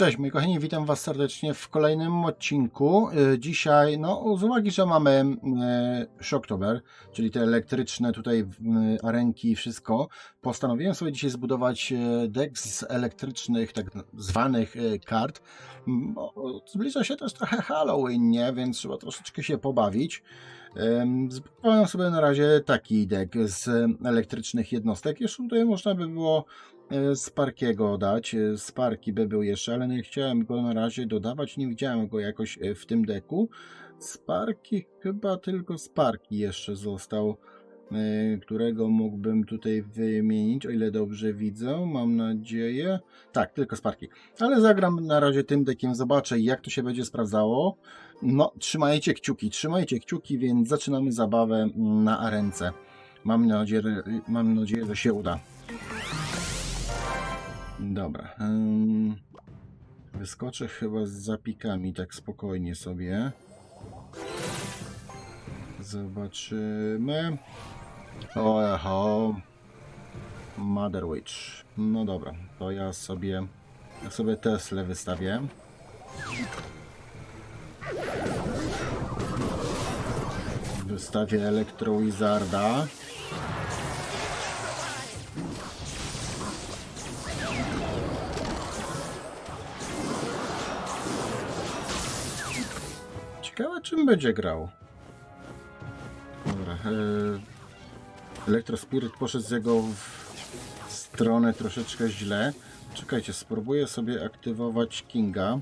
Cześć moi kochani, witam Was serdecznie w kolejnym odcinku. Y, Dzisiaj, no z uwagi, że mamy e, Shocktober, czyli te elektryczne tutaj y, arenki i wszystko, postanowiłem sobie dzisiaj zbudować deck z elektrycznych, tak zwanych kart. Mm, Zbliża się też trochę Halloween, nie? Więc trzeba troszeczkę się pobawić. Em, Zbudowałem sobie na razie taki deck z elektrycznych jednostek. Jeszcze tutaj można by było Sparkiego dać. e, Sparki by był jeszcze, ale nie chciałem go na razie dodawać. Nie widziałem go jakoś e, w tym deku. Sparki, chyba tylko Sparki jeszcze został, e, którego mógłbym tutaj wymienić, o ile dobrze widzę. Mam nadzieję. Tak, tylko Sparki. Ale zagram na razie tym dekiem, zobaczę jak to się będzie sprawdzało. No, trzymajcie kciuki, trzymajcie kciuki, więc zaczynamy zabawę na arence. Mam nadzieję, mam nadzieję, że się uda. Dobra. ym, Wyskoczę chyba z zapikami, tak spokojnie sobie. Zobaczymy. Oho. Mother Witch. No dobra, to ja sobie, ja sobie Tesla wystawię. Wystawię Elektro Wizarda. Czym będzie grał. Dobra. E, Elektro Spirit poszedł z jego stronę troszeczkę źle. Czekajcie, spróbuję sobie aktywować Kinga.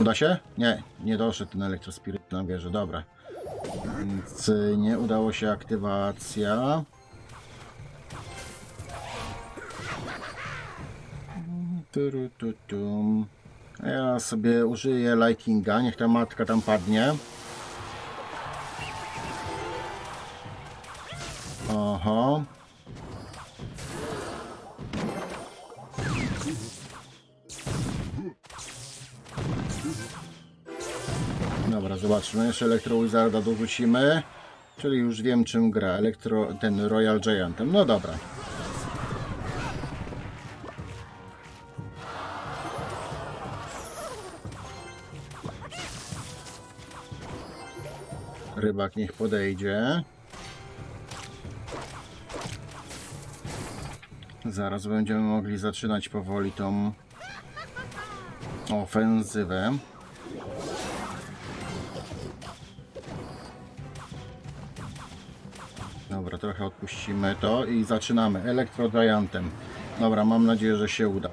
Uda się? Nie, nie doszedł ten Elektrospirit na wieżę, dobra. Więc y, nie udało się aktywacja. Turu, tu, tum. Ja sobie użyję Lightinga, niech ta matka tam padnie. Oho. Dobra, zobaczmy. Jeszcze Elektro Wizarda dorzucimy. Czyli już wiem czym gra. Elektro, ten Royal Giantem. No dobra. Rybak niech podejdzie. Zaraz będziemy mogli zaczynać powoli tą ofensywę. Dobra, trochę odpuścimy to i zaczynamy. Elektro Giantem. Dobra, mam nadzieję, że się uda.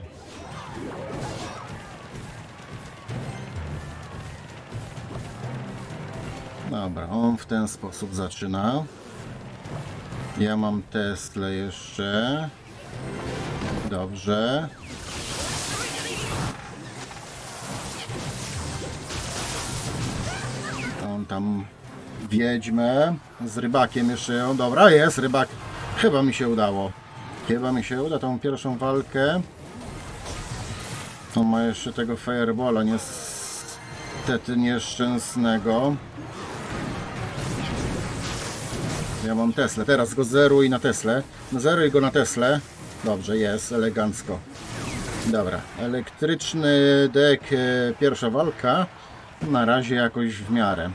Dobra, on w ten sposób zaczyna. Ja mam Tesla jeszcze. Dobrze. On tam wiedźmę z rybakiem jeszcze ją. Dobra, jest rybak. Chyba mi się udało. Chyba mi się uda tą pierwszą walkę. On ma jeszcze tego firebola niestety nieszczęsnego. Ja mam Teslę. Teraz go zeruj na Teslę. Zeruj go na Teslę. Dobrze, jest, elegancko. Dobra, elektryczny dek, e, pierwsza walka. Na razie jakoś w miarę.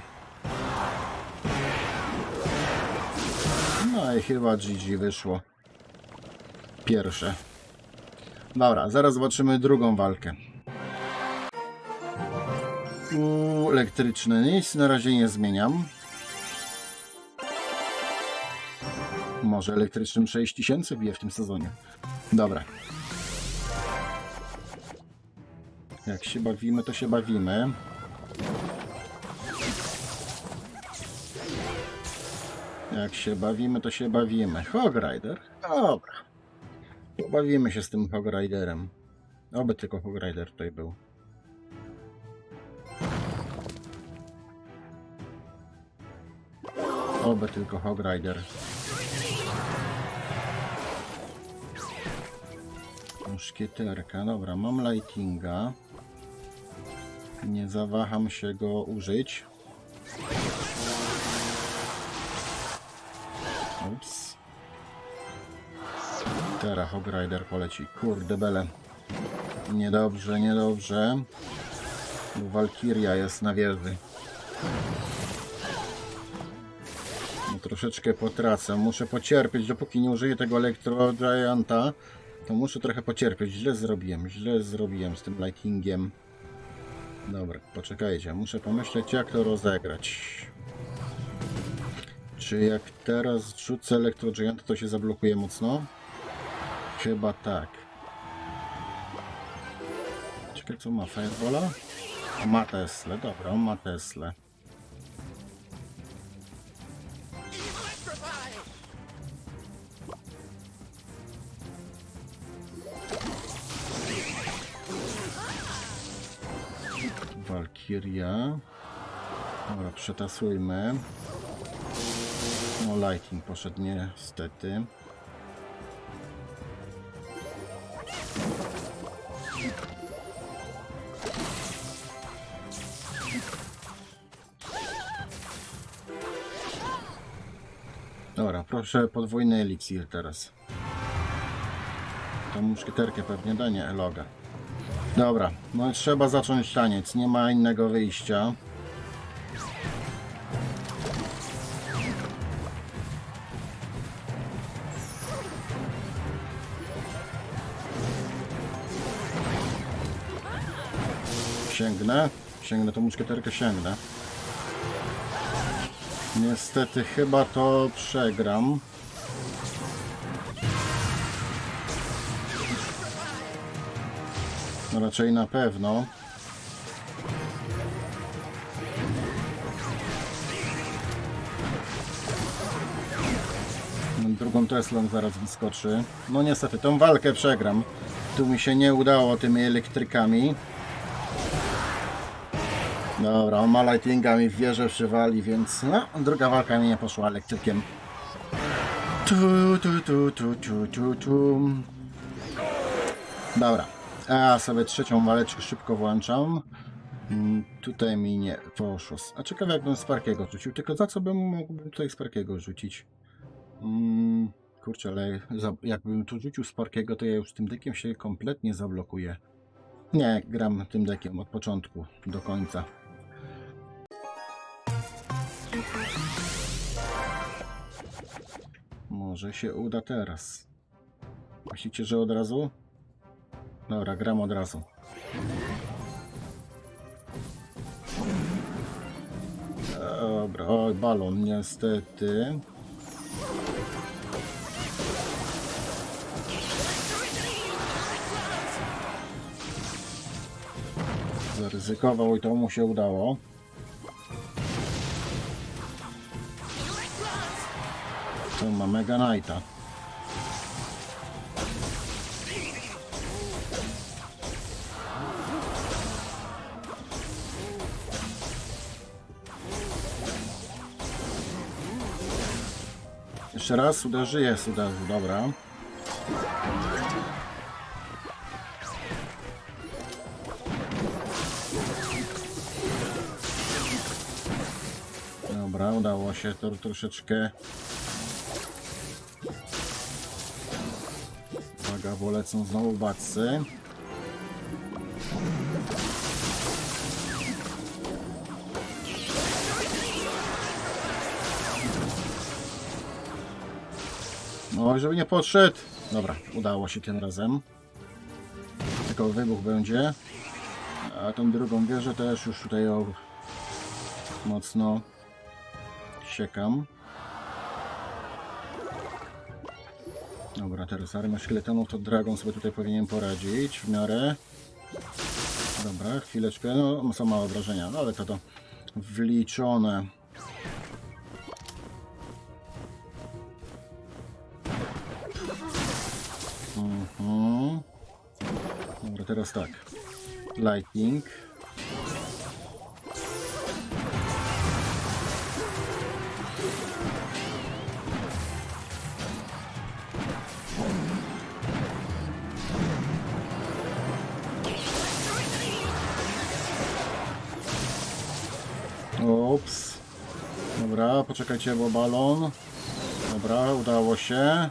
No i chyba GG wyszło. Pierwsze. Dobra, zaraz zobaczymy drugą walkę. U, elektryczny nic na razie nie zmieniam. Może elektrycznym 6000 bije w tym sezonie. Dobra. Jak się bawimy, to się bawimy. Jak się bawimy, to się bawimy. Hog Rider? Dobra. Pobawimy się z tym Hog Riderem. Oby tylko Hog Rider tutaj był. Oby tylko Hog Rider. Muszkieterka. Dobra, mam lightinga. Nie zawaham się go użyć. Ups. Teraz Hog Rider poleci. Kurde bele. Niedobrze, niedobrze. Bo Walkiria jest na wieży. No, troszeczkę potracę. Muszę pocierpieć, dopóki nie użyję tego Electro Gianta. To muszę trochę pocierpieć. Źle zrobiłem, źle zrobiłem z tym Lightningiem. Dobra, poczekajcie. Muszę pomyśleć, jak to rozegrać. Czy jak teraz rzucę Electro to się zablokuje mocno? Chyba tak. Czekaj, co ma? Firebola? Ma Tesla, dobra, on ma Tesla. Walkiria. Dobra, przetasujmy. No, Lighting poszedł niestety. Dobra, proszę podwójny eliksir teraz. Tą muszkieterkę pewnie da, nie, Eloga. Dobra, no trzeba zacząć taniec, nie ma innego wyjścia. Sięgnę, sięgnę tą muszkieterkę, sięgnę. Niestety chyba to przegram. No raczej na pewno. No, Drugą Teslą zaraz wyskoczy. No niestety, tą walkę przegram. Tu mi się nie udało tymi elektrykami. Dobra, on ma mi w wieżę przywali, więc no, druga walka mi nie poszła elektrykiem. Tu, tu, tu, tu, tu, tu, tu. Dobra, a sobie trzecią waleczkę szybko włączam. Mm, Tutaj mi nie poszło. A ciekawe jakbym Sparkiego rzucił, tylko za co bym mógłbym tutaj Sparkiego rzucić? Mm, kurczę, ale jakbym tu rzucił Sparkiego, to ja już tym dekiem się kompletnie zablokuję. Nie, gram tym dekiem od początku do końca. Może się uda teraz. Myślicie, że od razu? Dobra, gram od razu. Dobra, oj, balon, niestety. Zaryzykował i to mu się udało. Tu ma Mega Knighta. Jeszcze raz uderzy, jest uderzył, dobra. Dobra, udało się to troszeczkę. Uwaga, bo lecą znowu bacy. No, żeby nie podszedł. Dobra, udało się tym razem. Tylko wybuch będzie. A tą drugą wieżę też już tutaj o, mocno siekam. Dobra, teraz armia szkieletonów to Dragon sobie tutaj powinien poradzić w miarę. Dobra, chwileczkę, no są małe obrażenia, no ale to to wliczone. Teraz tak. Lightning. Ups. Dobra, poczekajcie, bo balon. Dobra, udało się.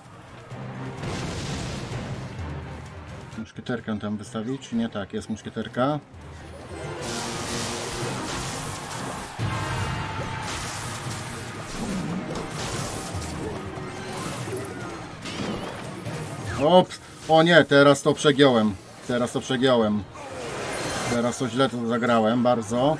Muszkieterkę tam wystawić, nie? Tak, jest muszkieterka. Ops! O nie, teraz to przegiąłem. Teraz to przegiąłem. Teraz to źle to zagrałem, bardzo.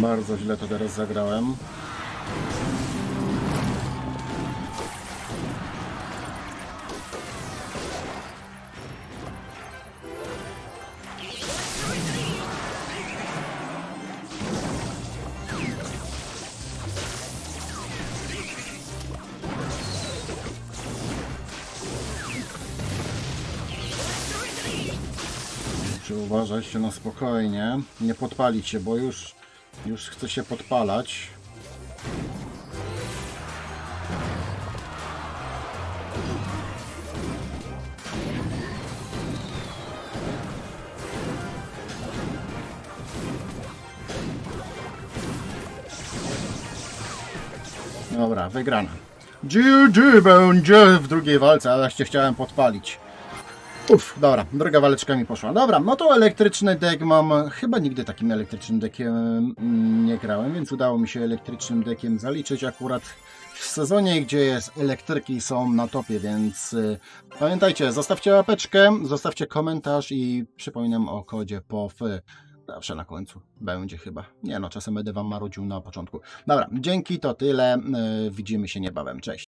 Bardzo źle to teraz zagrałem. Uważać na spokojnie, nie podpalić się, bo już, już chce się podpalać. Dobra, wygrana. GG będzie w drugiej walce, ale się chciałem podpalić. Uff, dobra, druga waleczka mi poszła. Dobra, no to elektryczny deck mam. Chyba nigdy takim elektrycznym deckiem mm, nie grałem, więc udało mi się elektrycznym deckiem zaliczyć akurat w sezonie, gdzie jest elektryki są na topie, więc y, pamiętajcie, zostawcie łapeczkę, zostawcie komentarz i przypominam o kodzie POF. Zawsze na końcu będzie chyba. Nie no, czasem będę wam marudził na początku. Dobra, dzięki, to tyle. y, Widzimy się niebawem. Cześć.